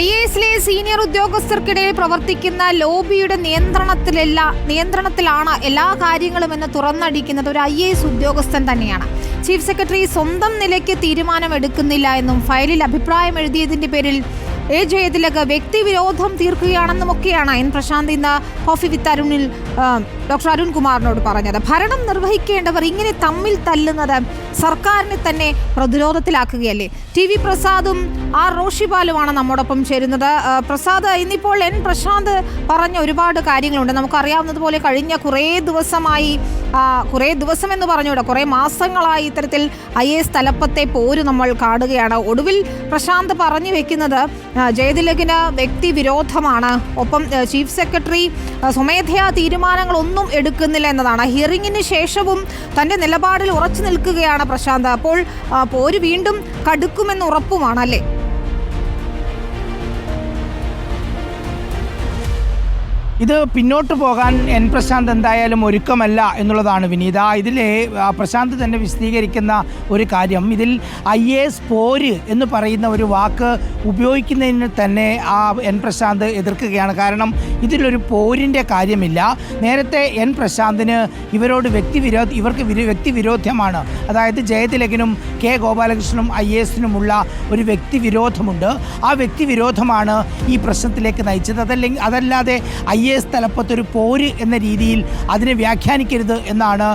I A എസിലെ senior ഉദ്യോഗസ്ഥർക്കിടയിൽ പ്രവർത്തിക്കുന്ന ലോബിയുടെ നിയന്ത്രണത്തിലല്ല നിയന്ത്രണത്തിലാണ് എല്ലാ കാര്യങ്ങളും എന്ന് തുറന്നടിക്കുന്നത് ഒരു ഐ എ എസ് ഉദ്യോഗസ്ഥൻ തന്നെയാണ്. ചീഫ് സെക്രട്ടറി സ്വന്തം നിലയ്ക്ക് തീരുമാനമെടുക്കുന്നില്ല എന്നും ഫയലിൽ അഭിപ്രായം എഴുതിയതിന്റെ പേരിൽ എ ജയതിലക് വ്യക്തിവിരോധം തീർക്കുകയാണെന്നുമൊക്കെയാണ് എൻ പ്രശാന്ത് ഇന്ന് കോഫി വിത്ത് അരുണിൽ ഡോക്ടർ അരുൺകുമാറിനോട് പറഞ്ഞത്. ഭരണം നിർവഹിക്കേണ്ടവർ ഇങ്ങനെ തമ്മിൽ തല്ലുന്നത് സർക്കാരിനെ തന്നെ പ്രതിരോധത്തിലാക്കുകയല്ലേ? ടി വി പ്രസാദും ആർ റോഷിപാലുമാണ് നമ്മോടൊപ്പം ചേരുന്നത്. പ്രസാദ് ഇന്നിപ്പോൾ എൻ പ്രശാന്ത് പറഞ്ഞ ഒരുപാട് കാര്യങ്ങളുണ്ട്. നമുക്കറിയാവുന്നതുപോലെ കഴിഞ്ഞ കുറേ ദിവസമായി കുറേ ദിവസം എന്ന് പറഞ്ഞുകൂടെ കുറേ മാസങ്ങളായി ഇത്തരത്തിൽ ഐ എസ് തലപ്പത്തെ പോര് നമ്മൾ കാണുകയാണ്. ഒടുവിൽ പ്രശാന്ത് പറഞ്ഞു വെക്കുന്നത് ആ, വ്യക്തി വിരോധമാണ് ഒപ്പം ചീഫ് സെക്രട്ടറി സ്വമേധയാ തീരുമാനങ്ങളൊന്നും എടുക്കുന്നില്ല എന്നതാണ്. ഹിയറിംഗിന് ശേഷവും തന്റെ നിലപാടിൽ ഉറച്ചു നിൽക്കുകയാണ് പ്രശാന്ത്. അപ്പോൾ പോര് വീണ്ടും കടുക്കുമെന്ന് ഉറപ്പുമാണ് അല്ലേ? ഇത് പിന്നോട്ട് പോകാൻ എൻ പ്രശാന്ത് എന്തായാലും ഒരുക്കമല്ല എന്നുള്ളതാണ് വിനീത. ഇതിലെ പ്രശാന്ത് തന്നെ വിശദീകരിക്കുന്ന ഒരു കാര്യം. ഇതിൽ ഐ എ എസ് പോര് എന്ന് പറയുന്ന ഒരു വാക്ക് ഉപയോഗിക്കുന്നതിന് തന്നെ ആ എൻ പ്രശാന്ത് എതിർക്കുകയാണ്. കാരണം ഇതിലൊരു പോരിന്റെ കാര്യമില്ല. നേരത്തെ എൻ പ്രശാന്തിന് ഇവരോട് വ്യക്തിവിരോധ ഇവർക്ക് വിരോ വ്യക്തിവിരോധമാണ് അതായത് ജയതിലകനും കെ ഗോപാലകൃഷ്ണനും ഐ എ എസിനുമുള്ള ഒരു വ്യക്തിവിരോധമുണ്ട് ആ വ്യക്തിവിരോധമാണ് ഈ പ്രശ്നത്തിലേക്ക് നയിച്ചത്. അതല്ലെങ്കിൽ അതല്ലാതെ ഐ എസ് തലപ്പത്തൊരു പോര് എന്ന രീതിയിൽ അതിനെ വ്യാഖ്യാനിക്കരുത് എന്നാണ്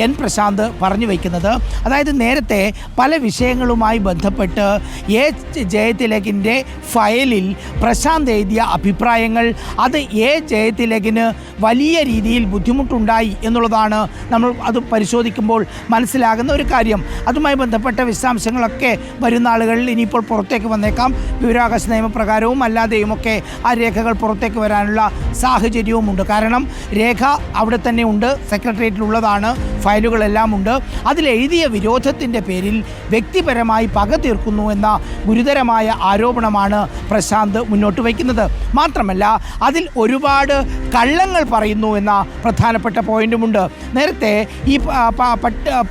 എൻ പ്രശാന്ത് പറഞ്ഞു വയ്ക്കുന്നത് അതായത് നേരത്തെ പല വിഷയങ്ങളുമായി ബന്ധപ്പെട്ട് എ ജയതിലകിന്റെ ഫയലിൽ പ്രശാന്ത് എഴുതിയ അഭിപ്രായങ്ങൾ അത് എ ജയതിലകിന് വലിയ രീതിയിൽ ബുദ്ധിമുട്ടുണ്ടായി എന്നുള്ളതാണ് നമ്മൾ അത് പരിശോധിക്കുമ്പോൾ മനസ്സിലാകുന്ന ഒരു കാര്യം. അതുമായി ബന്ധപ്പെട്ട വിശദാംശങ്ങളൊക്കെ വരുന്ന ആളുകളിൽ ഇനിയിപ്പോൾ പുറത്തേക്ക് വന്നേക്കാം. വിവരാവകാശ നിയമപ്രകാരവും അല്ലാതെയുമൊക്കെ ആ രേഖകൾ പുറത്തേക്ക് വരാനുള്ള സാഹചര്യവുമുണ്ട്. കാരണം രേഖ അവിടെ തന്നെ ഉണ്ട് സെക്രട്ടേറിയറ്റിലുള്ളതാണ് ഫയലുകളെല്ലാം ഉണ്ട് അതിലെഴുതിയ വിരോധത്തിന്റെ പേരിൽ വ്യക്തിപരമായി പക തീർക്കുന്നു എന്ന ഗുരുതരമായ ആരോപണമാണ് പ്രശാന്ത് മുന്നോട്ട് വയ്ക്കുന്നത്. മാത്രമല്ല അതിൽ ഒരുപാട് കള്ളങ്ങൾ പറയുന്നു എന്ന പ്രധാനപ്പെട്ട പോയിന്റുമുണ്ട്. നേരത്തെ ഈ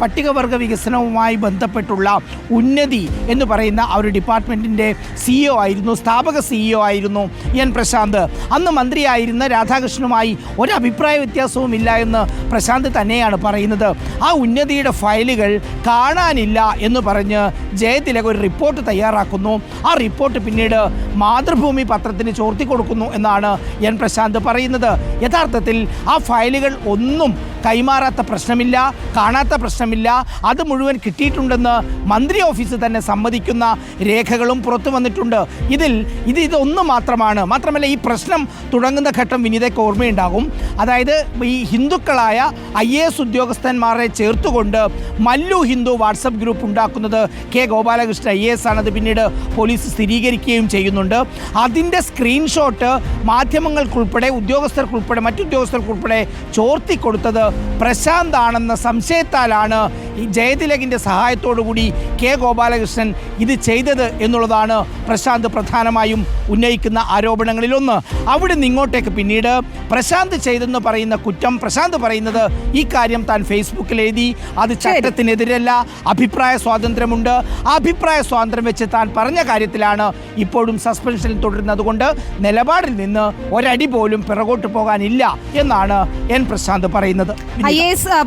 പട്ടികവർഗ വികസനവുമായി ബന്ധപ്പെട്ടുള്ള ഉന്നതി എന്ന് പറയുന്ന ആ ഒരു ഡിപ്പാർട്ട്മെന്റിന്റെ സിഇഒ ആയിരുന്നു സ്ഥാപക സിഇഒ ആയിരുന്നു എൻ പ്രശാന്ത്. അന്ന് മന്ത്രിയായിരുന്ന രാധാകൃഷ്ണനുമായി ഒരഭിപ്രായ അഭിപ്രായ വ്യത്യാസവും ഇല്ല എന്ന് പ്രശാന്ത് തന്നെയാണ് പറയുന്നത്. ആ ഉന്നതിയുടെ ഫയലുകൾ കാണാനില്ല എന്ന് പറഞ്ഞ് ജയതിലക ഒരു റിപ്പോർട്ട് തയ്യാറാക്കുന്നു. ആ റിപ്പോർട്ട് പിന്നീട് മാതൃഭൂമി പത്രത്തിന് ചോർത്തി കൊടുക്കുന്നു എന്നാണ് എൻ പ്രശാന്ത് പറയുന്നത്. യഥാർത്ഥത്തിൽ ആ ഫയലുകൾ ഒന്നും കൈമാറാത്ത പ്രശ്നമില്ല കാണാത്ത പ്രശ്നമില്ല. അത് മുഴുവൻ കിട്ടിയിട്ടുണ്ടെന്ന് മന്ത്രി ഓഫീസ് തന്നെ സമ്മതിക്കുന്ന രേഖകളും പുറത്തു വന്നിട്ടുണ്ട്. ഇതിൽ ഇത് ഇതൊന്നു മാത്രമാണ്. മാത്രമല്ല ഈ പ്രശ്നം തുടങ്ങുന്ന ഘട്ടം വിനീതയ്ക്ക് ഓർമ്മയുണ്ടാകും. അതായത് ഈ ഹിന്ദുക്കളായ ഐ എ എസ് ഉദ്യോഗസ്ഥന്മാരെ ചേർത്തുകൊണ്ട് മല്ലു ഹിന്ദു വാട്സപ്പ് ഗ്രൂപ്പ് ഉണ്ടാക്കുന്നത് K Gopalakrishnan I A S ആണത് പിന്നീട് പോലീസ് സ്ഥിരീകരിക്കുകയും ചെയ്യുന്നുണ്ട്. അതിന്റെ സ്ക്രീൻഷോട്ട് മാധ്യമങ്ങൾക്കുൾപ്പെടെ ഉദ്യോഗസ്ഥർക്കുൾപ്പെടെ മറ്റുദ്യോഗസ്ഥർക്കുൾപ്പെടെ ചോർത്തി കൊടുത്തത് പ്രശാന്ത് ആണെന്ന സംശയത്താലാണ് ഈ ജയതിലകിന്റെ സഹായത്തോടുകൂടി കെ ഗോപാലകൃഷ്ണൻ ഇത് ചെയ്തത് എന്നുള്ളതാണ് പ്രശാന്ത് പ്രധാനമായും ഉന്നയിക്കുന്ന ആരോപണങ്ങളിലൊന്ന്. അവിടെ നിന്ന് ഇങ്ങോട്ടേക്ക് പിന്നീട് പ്രശാന്ത് ചെയ്തെന്ന് പറയുന്ന കുറ്റം പ്രശാന്ത് പറയുന്നത് ഈ കാര്യം താൻ ഫേസ്ബുക്കിൽ എഴുതി. അത് ചട്ടത്തിനെതിരല്ല. അഭിപ്രായ സ്വാതന്ത്ര്യമുണ്ട്. ആ അഭിപ്രായ സ്വാതന്ത്ര്യം വെച്ച് താൻ പറഞ്ഞ കാര്യത്തിലാണ് ഇപ്പോഴും സസ്പെൻഷനിൽ തുടരുന്നത് കൊണ്ട് നിലപാടിൽ നിന്ന് ഒരടി പോലും പിറകോട്ട് പോകാനില്ല എന്നാണ് എൻ പ്രശാന്ത് പറയുന്നത്.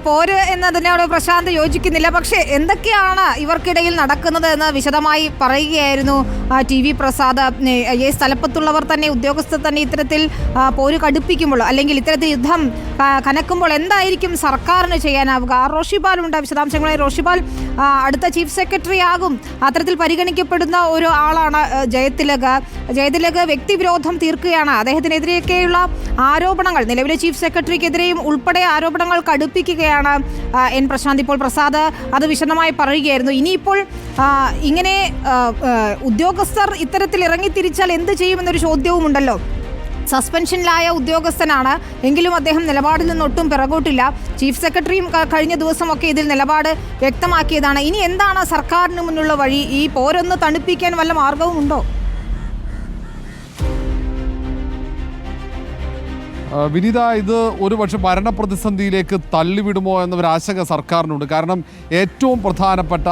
പോര് എന്നതിനോട് പ്രശാന്ത് യോജിക്കുന്നില്ല പക്ഷേ എന്തൊക്കെയാണ് ഇവർക്കിടയിൽ നടക്കുന്നത് എന്ന് വിശദമായി പറയുകയായിരുന്നു ടി വി പ്രസാദ്. ഈ സ്ഥലപ്പത്തുള്ളവർ തന്നെ ഉദ്യോഗസ്ഥർ തന്നെ ഇത്തരത്തിൽ പോര് കടുപ്പിക്കുമ്പോൾ അല്ലെങ്കിൽ ഇത്തരത്തിൽ യുദ്ധം കനക്കുമ്പോൾ എന്തായിരിക്കും സർക്കാരിന് ചെയ്യാനാവുക? റോഷിപാൽ ഉണ്ട്. വിശദാംശങ്ങളായി റോഷിപാൽ അടുത്ത ചീഫ് സെക്രട്ടറി ആകും. അത്തരത്തിൽ പരിഗണിക്കപ്പെടുന്ന ഒരു ആളാണ് ജയതിലക്. ജയതിലക് വ്യക്തിവിരോധം തീർക്കുകയാണ്. അദ്ദേഹത്തിനെതിരെയൊക്കെയുള്ള ആരോപണങ്ങൾ നിലവിലെ ചീഫ് സെക്രട്ടറിക്കെതിരെയും ഉൾപ്പെടെ ആരോപണങ്ങൾ കടുപ്പിക്കുകയാണ് എൻ പ്രശാന്ത്. ഇപ്പോൾ പ്രസാദ് അത് വിശദമായി പറയുകയായിരുന്നു. ഇനിയിപ്പോൾ ഇങ്ങനെ ഉദ്യോഗസ്ഥർ ഇത്തരത്തിൽ ഇറങ്ങിത്തിരിച്ചാൽ എന്ത് ചെയ്യുമെന്നൊരു ചോദ്യവും ഉണ്ടല്ലോ സസ്പെൻഷനിലായ ഉദ്യോഗസ്ഥനാണ്. എങ്കിലും അദ്ദേഹം നിലപാടിൽ നിന്ന് ഒട്ടും പിറകോട്ടില്ല. ചീഫ് സെക്രട്ടറിയും കഴിഞ്ഞ ദിവസമൊക്കെ ഇതിൽ നിലപാട് വ്യക്തമാക്കിയതാണ്. ഇനി എന്താണ് സർക്കാരിന് മുന്നിലുള്ള വഴി? ഈ പോരൊന്ന് തണുപ്പിക്കാൻ വല്ല മാർഗവും വിനീത ഇത് ഒരു പക്ഷെ ഭരണപ്രതിസന്ധിയിലേക്ക് തള്ളിവിടുമോ എന്നൊരു ആശങ്ക സർക്കാരിനുണ്ട്. കാരണം ഏറ്റവും പ്രധാനപ്പെട്ട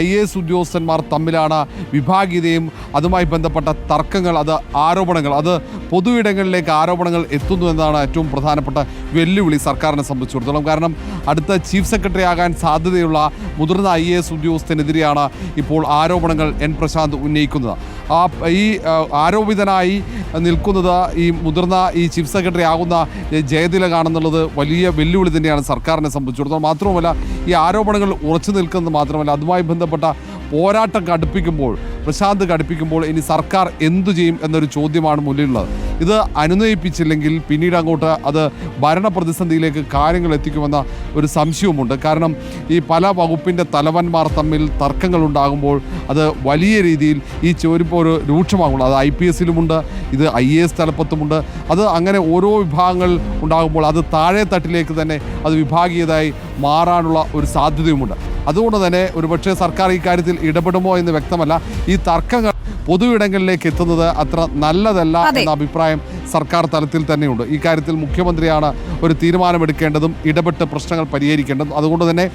ഐ എ എസ് ഉദ്യോഗസ്ഥന്മാർ തമ്മിലാണ് വിഭാഗീയതയും അതുമായി ബന്ധപ്പെട്ട തർക്കങ്ങൾ അത് ആരോപണങ്ങൾ അത് പൊതുവിടങ്ങളിലേക്ക് ആരോപണങ്ങൾ എത്തുന്നു എന്നതാണ് ഏറ്റവും പ്രധാനപ്പെട്ട വെല്ലുവിളി സർക്കാരിനെ സംബന്ധിച്ചിടത്തോളം. കാരണം അടുത്ത ചീഫ് സെക്രട്ടറി ആകാൻ സാധ്യതയുള്ള മുതിർന്ന ഐ എ എസ് ഉദ്യോഗസ്ഥനെതിരെയാണ് ഇപ്പോൾ ആരോപണങ്ങൾ എൻ പ്രശാന്ത് ഉന്നയിക്കുന്നത്. ആ ഈ ആരോപിതനായി നിൽക്കുന്നത് ഈ മുതിർന്ന ഈ ചീഫ് സെക്രട്ടറി ആകുന്ന ജയതിലകാണെന്നുള്ളത് വലിയ വെല്ലുവിളി തന്നെയാണ് സർക്കാരിനെ സംബന്ധിച്ചിടത്തോളം. മാത്രവുമല്ല ഈ ആരോപണങ്ങൾ ഉറച്ചു നിൽക്കുന്നത് മാത്രമല്ല അതുമായി ബന്ധപ്പെട്ട പോരാട്ടം കടുപ്പിക്കുമ്പോൾ പ്രശാന്ത് കടുപ്പിക്കുമ്പോൾ ഇനി സർക്കാർ എന്തു ചെയ്യും എന്നൊരു ചോദ്യമാണ് മുന്നിലുള്ളത്. ഇത് അനുനയിപ്പിച്ചില്ലെങ്കിൽ പിന്നീട് അങ്ങോട്ട് അത് ഭരണ പ്രതിസന്ധിയിലേക്ക് കാര്യങ്ങൾ എത്തിക്കുമെന്ന ഒരു സംശയവുമുണ്ട്. കാരണം ഈ പല വകുപ്പിന്റെ തലവന്മാർ തമ്മിൽ തർക്കങ്ങൾ ഉണ്ടാകുമ്പോൾ അത് വലിയ രീതിയിൽ ഈ ചോരിപ്പോൾ ഒരു രൂക്ഷമാകുള്ളൂ അത് ഐ പി എസിലുമുണ്ട് ഇത് ഐ എ എസ് തലപ്പത്തുമുണ്ട്. അത് അങ്ങനെ ഓരോ വിഭാഗങ്ങൾ ഉണ്ടാകുമ്പോൾ അത് താഴെ തട്ടിലേക്ക് തന്നെ അത് വിഭാഗീയതായി മാറാനുള്ള ഒരു സാധ്യതയുമുണ്ട്. അതുകൊണ്ട് തന്നെ ഒരുപക്ഷെ സർക്കാർ ഈ കാര്യത്തിൽ ഇടപെടുമോ എന്ന് വ്യക്തമല്ല. ഈ തർക്കങ്ങൾ പൊതുയിടങ്ങളിലേക്ക് എത്തുന്നത് അത്ര നല്ലതല്ല എന്ന അഭിപ്രായം സർക്കാർ തലത്തിൽ തന്നെയുണ്ട്. ഈ കാര്യത്തിൽ മുഖ്യമന്ത്രിയാണ് ഒരു തീരുമാനമെടുക്കേണ്ടതും ഇടപെട്ട് പ്രശ്നങ്ങൾ പരിഹരിക്കേണ്ടതും. അതുകൊണ്ട് തന്നെ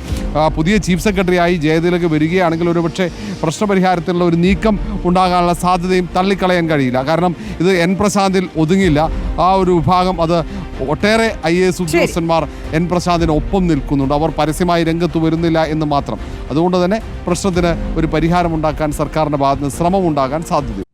പുതിയ ചീഫ് സെക്രട്ടറിയായി ജയതിലേക്ക് വരികയാണെങ്കിൽ ഒരുപക്ഷെ പ്രശ്നപരിഹാരത്തിനുള്ള ഒരു നീക്കം ഉണ്ടാകാനുള്ള സാധ്യതയും തള്ളിക്കളയാൻ കഴിയില്ല. കാരണം ഇത് എൻ പ്രശാന്തിൽ ഒതുങ്ങില്ല ആ ഒരു വിഭാഗം അത് ഒട്ടേറെ ഐ എ എസ് ഉദ്യോഗസ്ഥന്മാർ എൻ പ്രശാന്തിന് ഒപ്പം നിൽക്കുന്നുണ്ട്. അവർ പരസ്യമായി രംഗത്ത് വരുന്നില്ല എന്ന് മാത്രം. അതുകൊണ്ട് തന്നെ പ്രശ്നത്തിന് ഒരു പരിഹാരമുണ്ടാക്കാൻ സർക്കാരിന്റെ ഭാഗത്ത് നിന്ന് ശ്രമമുണ്ടാകാൻ സാധ്യതയുണ്ട്.